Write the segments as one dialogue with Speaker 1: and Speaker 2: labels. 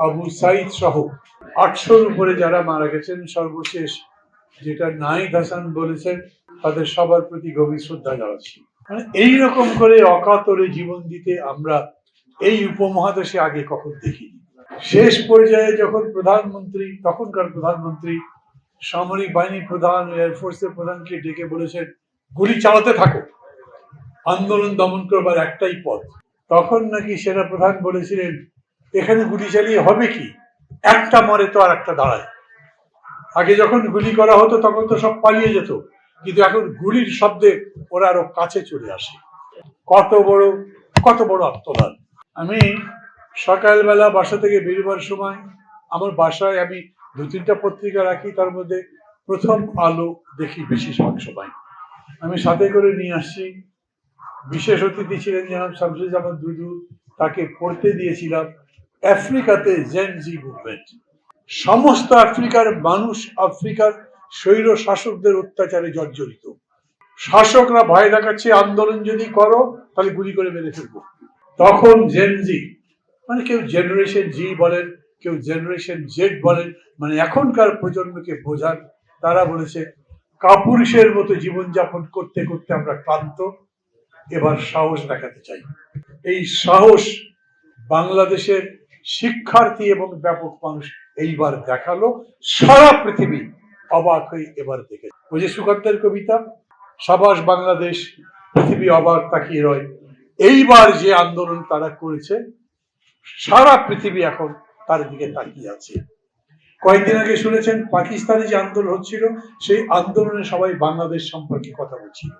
Speaker 1: আবু সাইদ সহ আটশোর উপরে যারা মারা গেছেন, সর্বশেষ যেটা নাইদ হাসান বলেছেন, তাদের সবার প্রতি গভীর শ্রদ্ধা জানাচ্ছি। মানে এইরকম করে অকাতরে জীবন দিতে আমরা এই উপমহাদেশে আগে কখন দেখিনি। শেষ পর্যায়ে যখন প্রধানমন্ত্রী, তখনকার প্রধানমন্ত্রী, সামরিক বাহিনী প্রধান এয়ারফোর্সের প্রধানকে ডেকে বলেছেন, গুলি চালাতে থাকো। আন্দোলন দমন করবার একটাই পথ। তখন নাকি সেনা প্রধান বলেছিলেন এখানে গুলি চালিয়ে হবে কি? একটা মরে তো আর একটা দাঁড়ায়। আগে যখন গুলি করা হতো, তখন তো সব পালিয়ে যেত। কিন্তু এখন গুলির শব্দে ওরা আরও কাছে চলে আসে। কত বড় কত বড় আত্মদান। আমি সকালবেলা বাসা থেকে বেরোবার সময় আমার বাসায় আমি দু তিনটা পত্রিকা রাখি, তার মধ্যে প্রথম আলো দেখি বেশিরভাগ সময় আমি সাথে করে নিয়ে আসছি বিশেষ অতিথি ছিলেন জনাব শামসুজ্জামান দুদু, তাকে পড়তে দিয়েছিলাম। আফ্রিকাতে জেন জি মুভমেন্ট সমস্ত আফ্রিকার মানুষ আফ্রিকার স্বৈর শাসকদের অত্যাচারে জর্জরিত। শাসকরা ভয় দেখাচ্ছে, আন্দোলন যদি করো, তাহলে গুলি করে মেরে ফেলব। তখন জেন জি মানে কেউ জেনারেশন জি বলেন, কেউ জেনারেশন জেড বলেন মানে এখনকার প্রজন্মকে বোঝান, তারা বলেছে, কাপুরুষের মতো জীবনযাপন করতে করতে আমরা ক্লান্ত, এবার সাহস দেখাতে চাই। এই সাহস বাংলাদেশের শিক্ষার্থী এবং ব্যাপক মানুষ এইবার দেখাল। সারা পৃথিবী অবাক হয়ে এবার দেখে। ওই যে সুকান্তের কবিতা, সাবাস বাংলাদেশ, পৃথিবী অবাক তাকিয়ে রয়। এইবার যে আন্দোলন তারা করেছে, সারা পৃথিবী এখন তার দিকে তাকিয়ে আছে। কয়েকদিন আগে শুনেছেন, পাকিস্তানে যে আন্দোলন হচ্ছিল, সেই আন্দোলনে সবাই বাংলাদেশ সম্পর্কে কথা বলছিল।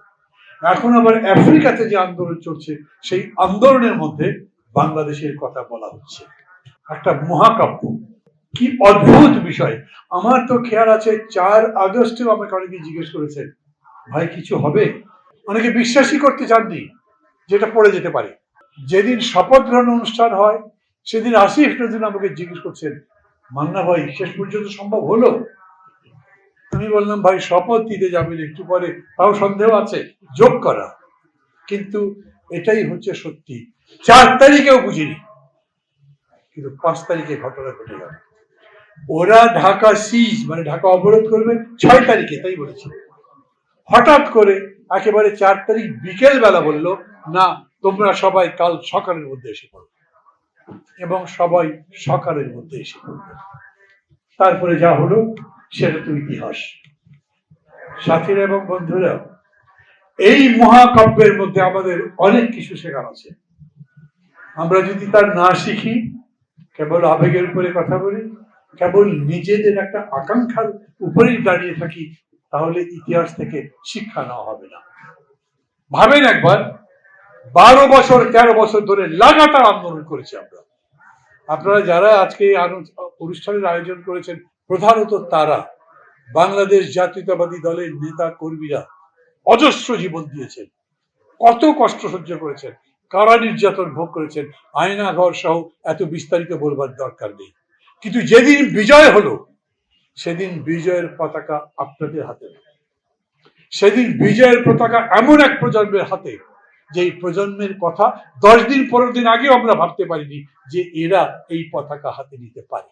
Speaker 1: এখন আবার আফ্রিকাতে যে আন্দোলন চলছে, সেই আন্দোলনের মধ্যে বাংলাদেশের কথা বলা হচ্ছে। একটা মহাকাব্য। কি অদ্ভুত বিষয়। আমার তো খেয়াল আছে, চার আগস্টেও আমাকে অনেকে জিজ্ঞেস করেছেন, ভাই, কিছু হবে? অনেকে বিশ্বাসই করতে চাননি যেটা পড়ে যেতে পারে। যেদিন শপথ গ্রহণ অনুষ্ঠান হয়, সেদিন আসিফ নজরুল আমাকে জিজ্ঞেস করছেন, মান্না ভাই, শেষ পর্যন্ত সম্ভব হলো? আমি বললাম, ভাই, শপথ দিতে যাবেন একটু পরে, তাও সন্দেহ আছে, যোগ করা। কিন্তু এটাই হচ্ছে সত্যি। চার তারিখেও বুঝিনি। কিন্তু পাঁচ তারিখে ঘটনা ঘটে গেল। ওরা ঢাকা সিজ মানে ঢাকা অবরোধ করবে ছয় তারিখে, তাই বলেছে। হঠাৎ করে একেবারে চার তারিখ বিকেল বেলা বলল, না, তোমরা সবাই কাল সকালের মধ্যে এসে পড়ো। এবং সবাই সকালের মধ্যে এসে পড়বে। তারপরে যা হলো, সেটা তো ইতিহাস। সাথীরা এবং বন্ধুরা, এই মহাকাব্যের মধ্যে আমাদের অনেক কিছু শেখার আছে। আমরা যদি তার না শিখি কেবল আবেগের উপরে কথা বলি, কেবল নিজেদের একটা আকাঙ্ক্ষার উপরেই দাঁড়িয়ে থাকি, তাহলে ইতিহাস থেকে শিক্ষা নেওয়া হবে না। ভাবেন একবার, বারো বছর, তেরো বছর ধরে লাগাতার আন্দোলন করেছি আমরা। আপনারা যারা আজকে অনুষ্ঠানের আয়োজন করেছেন, প্রধানত তারা, বাংলাদেশ জাতীয়তাবাদী দলের নেতা কর্মীরা অজস্র জীবন দিয়েছেন। কত কষ্ট সহ্য করেছেন। কারা নির্যাতন ভোগ করেছেন? আয়না ঘর সহ এত বিস্তারিত বলবার দরকার নেই। কিন্তু যেদিন বিজয় হলো, সেদিন বিজয়ের পতাকা আপনাদের হাতে। সেদিন বিজয়ের পতাকা এমন এক প্রজন্মের হাতে, যে প্রজন্মের কথা দশ দিন, পনেরো দিন আগেও আমরা ভাবতে পারিনি যে এরা এই পতাকা হাতে নিতে পারে।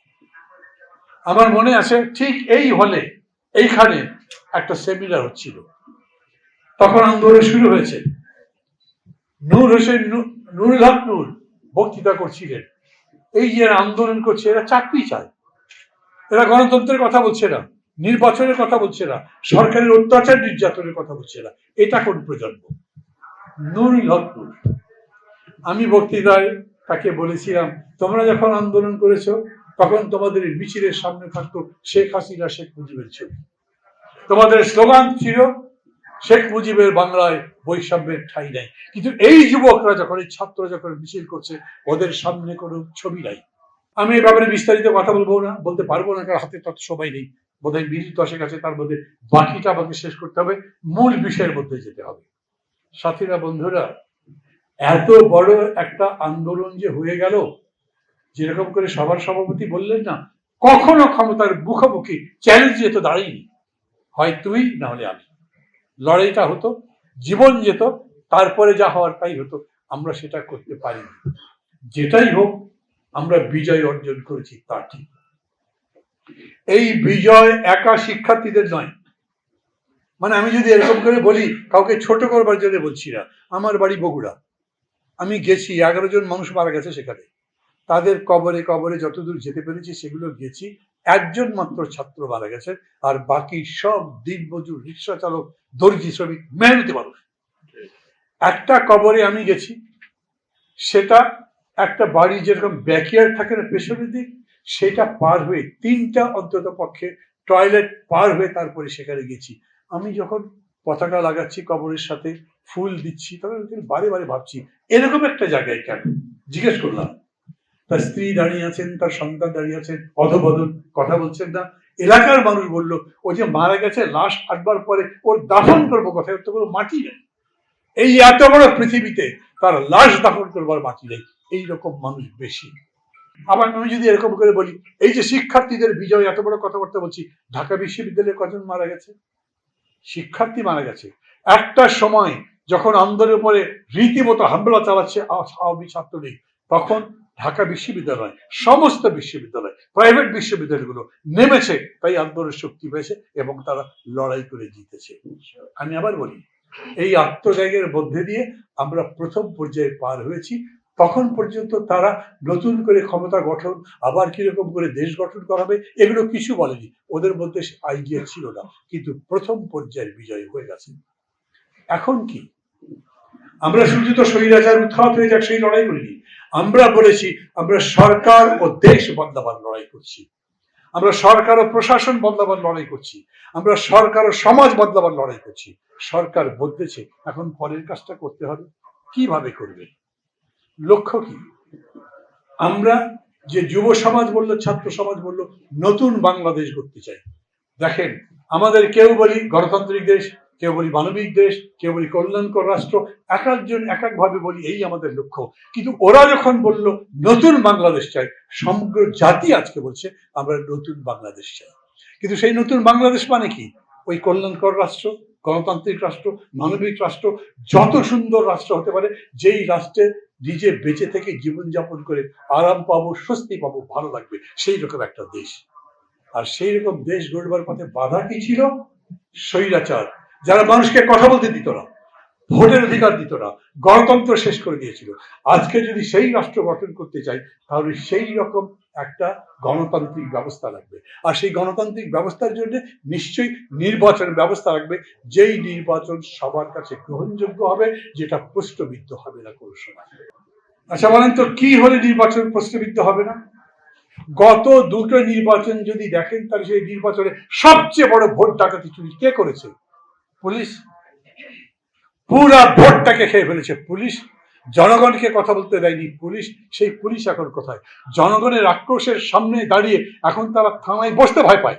Speaker 1: আমার মনে আছে ঠিক এই হলে, এইখানে একটা সেমিনার হচ্ছিল। তখন আন্দোলন শুরু হয়েছে। নূর হোসেন নুরুল হক নূর বক্তৃতা করছিলেন। এই যে আন্দোলন করছে, এরা চাকরি চায়। এরা গণতন্ত্রের কথা বলছে না, নির্বাচনের কথা বলছে না, সরকারের অত্যাচার নির্যাতনের কথা বলছে না। এটা কোন প্রজন্ম? নুরুল হক নূর। আমি বক্তৃতায় তাকে বলেছিলাম, তোমরা যখন আন্দোলন করেছ, তখন তোমাদের মিছিলের সামনে থাকতো শেখ হাসিনা, শেখ মুজিবের ছবি। তোমাদের স্লোগান ছিল শেখ মুজিবের বাংলায় বৈষম্যের ঠাঁই নাই। কিন্তু এই যুবকরা যখন, এই ছাত্র যখন মিছিল করছে, ওদের সামনে কোনো ছবি নাই। আমি এই ব্যাপারে বিস্তারিত কথা বলব না, বলতে পারব না, কারণ হাতে তত সবাই নেই। বোধহয় মিনিট দশেক আছে, তার মধ্যে বাকিটা আমাকে শেষ করতে হবে। মূল বিষয়ের মধ্যে যেতে হবে। সাথীরা, বন্ধুরা, এত বড় একটা আন্দোলন যে হয়ে গেল, যেরকম করে সবার সভাপতি বললেন না, কখনো ক্ষমতার মুখোমুখি চ্যালেঞ্জ তো দাঁড়িয়ে হয় তুই, না হলে আমি। লড়াইটা হতো, জীবন যেত, তারপরে যা হওয়ার তাই হতো, আমরা সেটা করতে পারিনি। যেটাই হোক, আমরা বিজয় অর্জন করেছি, তা ঠিক। এই বিজয় একা শিক্ষার্থীদের নয়। মানে আমি যদি এরকম করে বলি, কাউকে ছোট করবার জন্য বলছি না। আমার বাড়ি বগুড়া। আমি গেছি, এগারো জন মানুষ মারা গেছে সেখানে। তাদের কবরে কবরে যতদূর যেতে পেরেছি, সেগুলো গেছি একজন মাত্র ছাত্র মারা গেছে, আর বাকি সব দিনমজুর রিক্সা চালক দর্জি শ্রমিক, মেহনতি মানুষ। একটা কবরে আমি গেছি, সেটা একটা বাড়ি যেরকম ব্যাকয়ার্ড থাকে না পেছনের দিক, সেটা পার হয়ে তিনটা অন্তত পক্ষে টয়লেট পার হয়ে তারপরে সেখানে গেছি। আমি যখন পতাকা লাগাচ্ছি কবরের সাথে, ফুল দিচ্ছি, তখন বারে বারে ভাবছি, এরকম একটা জায়গায় কেন? জিজ্ঞেস করলাম। তার স্ত্রী দাঁড়িয়ে আছেন, তার সন্তান দাঁড়িয়ে আছেন অধবদন কথা বলছেন না। এলাকার মানুষ বলল ও যে মারা গেছে, লাশ আটবার পরে ওর দাফন করব কোথায়? ওর তো মাটি নেই। এই এত বড় পৃথিবীতে তার লাশ দাফন করবার মাটি নেই। এইরকম মানুষ বেশি। আবার আমি যদি এরকম করে বলি, এই যে শিক্ষার্থীদের বিজয়, এত বড় কথাবার্তা বলছি, ঢাকা বিশ্ববিদ্যালয়ে কজন মারা গেছে? শিক্ষার্থী মারা গেছে। একটা সময় যখন আন্দোলনের উপরে রীতিমতো হামলা চালাচ্ছে আওয়ামী ছাত্রলীগ, তখন ঢাকা বিশ্ববিদ্যালয়, সমস্ত বিশ্ববিদ্যালয় প্রাইভেট বিশ্ববিদ্যালয়গুলো নেমেছে, তাই আন্দোলনের শক্তি পেয়েছে এবং তারা লড়াই করে জিতেছে। আমি আবার বলি, এই আত্মত্যাগের মধ্যে দিয়ে আমরা প্রথম পর্যায়ে পার হয়েছি, তখন পর্যন্ত তারা নতুন করে ক্ষমতা গঠন, আবার কীরকম করে দেশ গঠন করা হবে, এগুলো কিছু বলেনি। ওদের মধ্যে আইডিয়া ছিল না, কিন্তু প্রথম পর্যায়ের বিজয় হয়ে গেছে। এখন কি? আমরা শুধু তো স্বৈরাচার উৎখাত হয়ে যাক, সেই লড়াই করিনি। আমরা বলেছি, আমরা সরকার ও দেশ বদলাবার লড়াই করছি। আমরা সরকার ও প্রশাসন বদলাবার লড়াই করছি। আমরা সরকার ও সমাজ বদলাবার লড়াই করছি। সরকার বদলেছে এখন পরের কাজটা করতে হবে। কীভাবে করবে? লক্ষ্য কি? আমরা যে যুব সমাজ বলল, ছাত্র সমাজ বলল, নতুন বাংলাদেশ করতে চাই। দেখেন, আমাদের কেউ বলি গণতান্ত্রিক দেশ কেউ বলি মানবিক দেশ কেউ বলি কল্যাণকর রাষ্ট্র এক একজন এক একভাবে বলি এই আমাদের লক্ষ্য। কিন্তু ওরা যখন বলল, নতুন বাংলাদেশ চাই, সমগ্র জাতি আজকে বলছে, আমরা নতুন বাংলাদেশ চাই। কিন্তু সেই নতুন বাংলাদেশ মানে কি? ওই কল্যাণকর রাষ্ট্র, গণতান্ত্রিক রাষ্ট্র, মানবিক রাষ্ট্র, যত সুন্দর রাষ্ট্র হতে পারে, যেই রাষ্ট্রে নিজে বেঁচে থেকে জীবনযাপন করে আরাম পাবো, স্বস্তি পাবো, ভালো লাগবে, সেই রকম একটা দেশ। আর সেই রকম দেশ গড়বার পথে বাধা কি ছিল? স্বৈরাচার। যারা মানুষকে কথা বলতে দিত না, ভোটের অধিকার দিত না, গণতন্ত্র শেষ করে দিয়েছিল। আজকে যদি সেই রাষ্ট্র গঠন করতে চাই, তাহলে সেই রকম একটা গণতান্ত্রিক ব্যবস্থা লাগবে। আর সেই গণতান্ত্রিক ব্যবস্থার জন্য নিশ্চয়ই নির্বাচন ব্যবস্থা লাগবে। যেই নির্বাচন সবার কাছে গ্রহণযোগ্য হবে, যেটা প্রশ্নবিদ্ধ হবে না কোনো সময়। আচ্ছা বলেন তো, কি হলে নির্বাচন প্রশ্নবিদ্ধ হবে না? গত দুটো নির্বাচন যদি দেখেন, তাহলে সেই নির্বাচনে সবচেয়ে বড় ভোট ডাকাতি চুরি কে করেছে? পুলিশ? পুরা ভোটটাকে খেয়ে ফেলেছে পুলিশ। জনগণকে কথা বলতে দেয়নি পুলিশ। সেই পুলিশ এখন কোথায়? জনগণের আক্রোশের সামনে দাঁড়িয়ে এখন তারা থানায় বসতে ভয় পায়।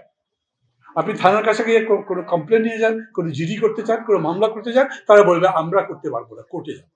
Speaker 1: আপনি থানার কাছে গিয়ে কোনো কমপ্লেন নিয়ে যান, কোনো জিডি করতে চান, কোনো মামলা করতে চান, তারা বলবে, আমরা করতে পারব না, কোর্টে যান